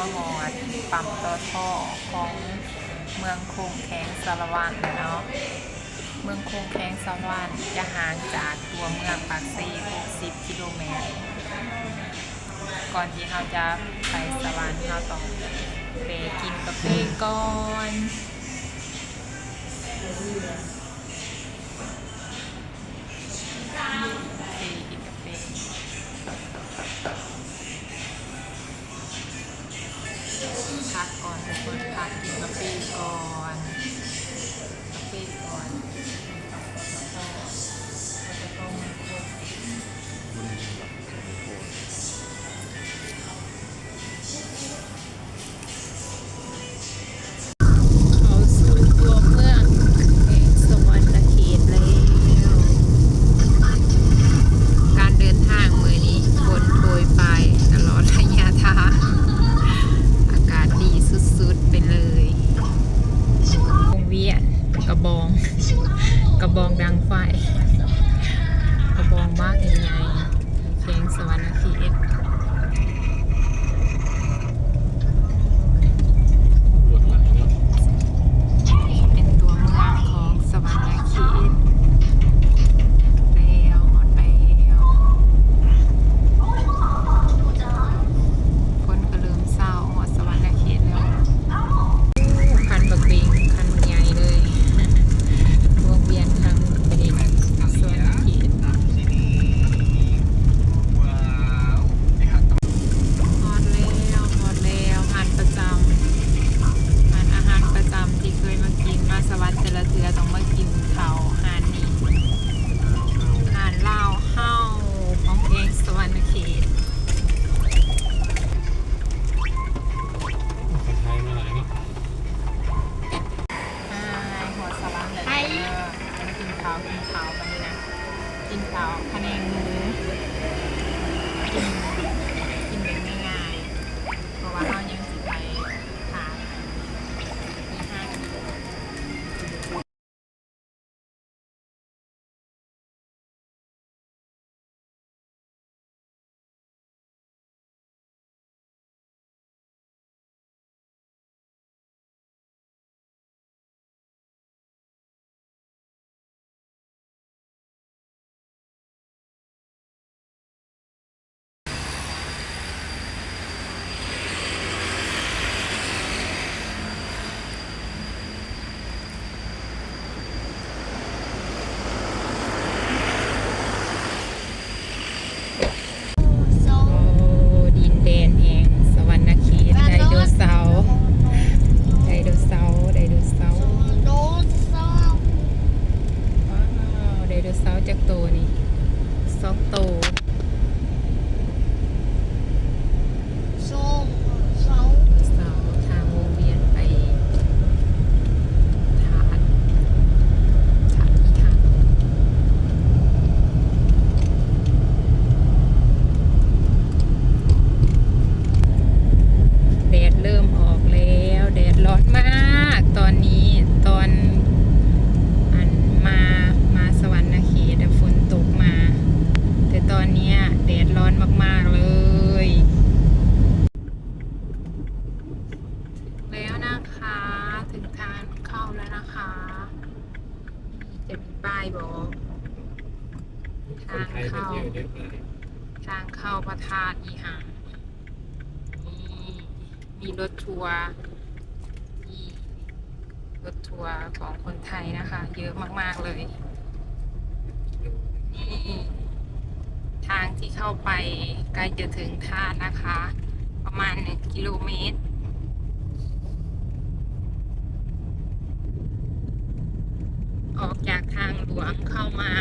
มะมอดปั๊มต่อท่อของเมืองโคงแข้งสารวันเนาะเมืองโคงแข้งสารวันจะห่างจากตัวเมืองปากซี60กิโลเมตร ก่อนที่เราจะไปสารรค์เราต้องไปกินกาแฟก่อน ระบอง กระบองดังไฟ กระบองบ้ากังไงเพลงสวรรค์ทีเอฟาวกินข้าวกันนี่นะกินข้าวคะแนนหมู ลือเสาจากโตนี่สองโต บทางเข้าทางเข้าพระธาตุอีหานี่มีรถทัวร์นี่รถทัวร์ของคนไทยนะคะ เยอะมาก ๆ เลย นี่ทางที่เข้าไปใกล้จะถึงท่านะคะ ประมาณหนึ่งกิโลเมตร บวกเข้ามา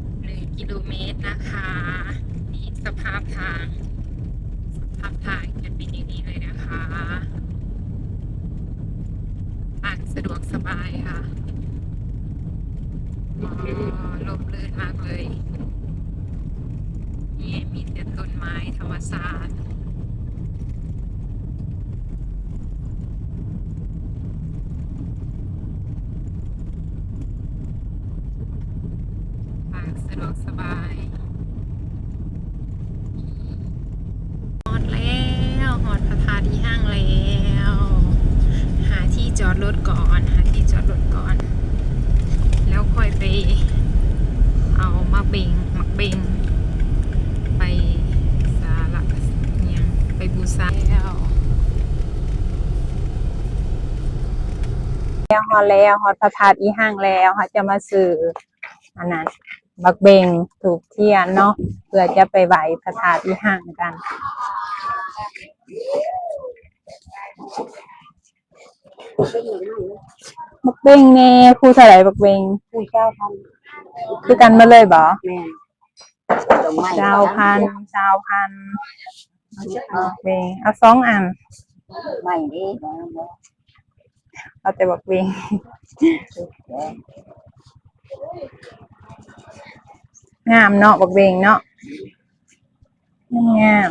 1 กิโลเมตรนะคะ เอามาเบงมักเบง ไปสาระเนี่ยงไปบูชาแล้วแล้วฮอดแล้วฮอดพระธาตุอีห้างแล้วเขาจะมาซื้ออันนั้นบักเบงถูกเทียนเนาะเพื่อจะไปไหวพระธาตุอีห้างกันบักเบงเน่ครูเท่าไหร่บักเบงผู้เจ้าพัน คือกันมาเลยบ่แม่นดอกไม้เจ้าพันเจ้าพันบักเบงเอาสองอันไม่เด้บ่บ่เอาแต่บักเบงงามเนาะบักเบงเนาะงาม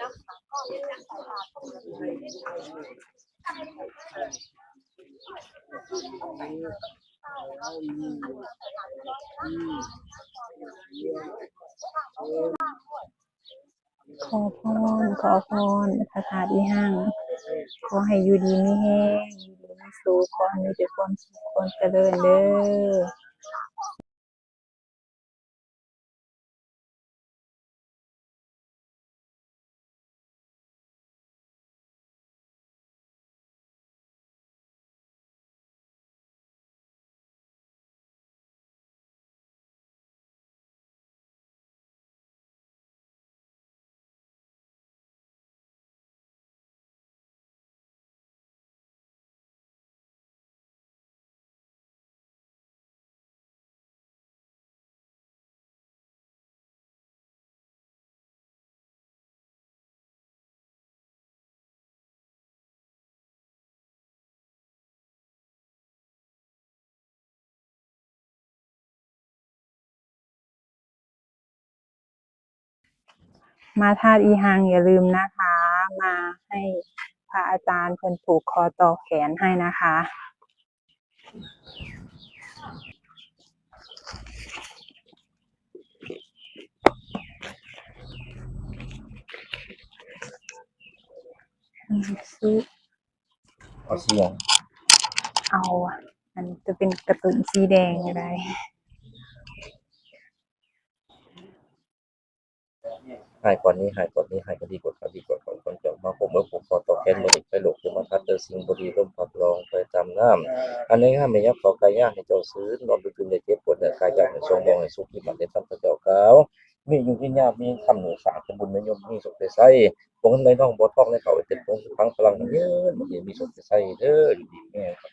ขอพร ขอพรพระธาตุอีห้าง ขอให้อยู่ดีไมีแห้งอยู่ดีไมีสุขขอให้มีแต่ความสุขความเจริญเด้อ มาธาตุอีหังอย่าลืมนะคะ มาให้พระอาจารย์เพิ่นผูกคอต่อแขนให้นะคะซื้อเอาเสียงเอาอะอันจะเป็นการะตุนสีแดงอะไร หายก่อนนี้หายก่อนนี้หายก็ดีกว่าดีกว่าของคนเจ้ามาผมเมื่อผมพอต่อแค้นมาอีกไปหลกจะมาทัดเจอสิงบดีร่มพับรองไปตามน้ำอันนี้ห้ามไม่ยับขอกายย่างให้เจ้าซื้อนอนดูจุนในเจ็บปวดในกายย่างให้ทรงมองให้สุขที่มันได้ทำพระเจ้าเก้ามีอยู่ที่ยามีคำหนูสาเป็นบุญไม่ยมมีสุขได้ใส่พวกนั้นในน้องบ่ท้องในเขาเป็นพงพังพลังเยอะมันมีสุขได้ใส่เด้อดีแม่ครับ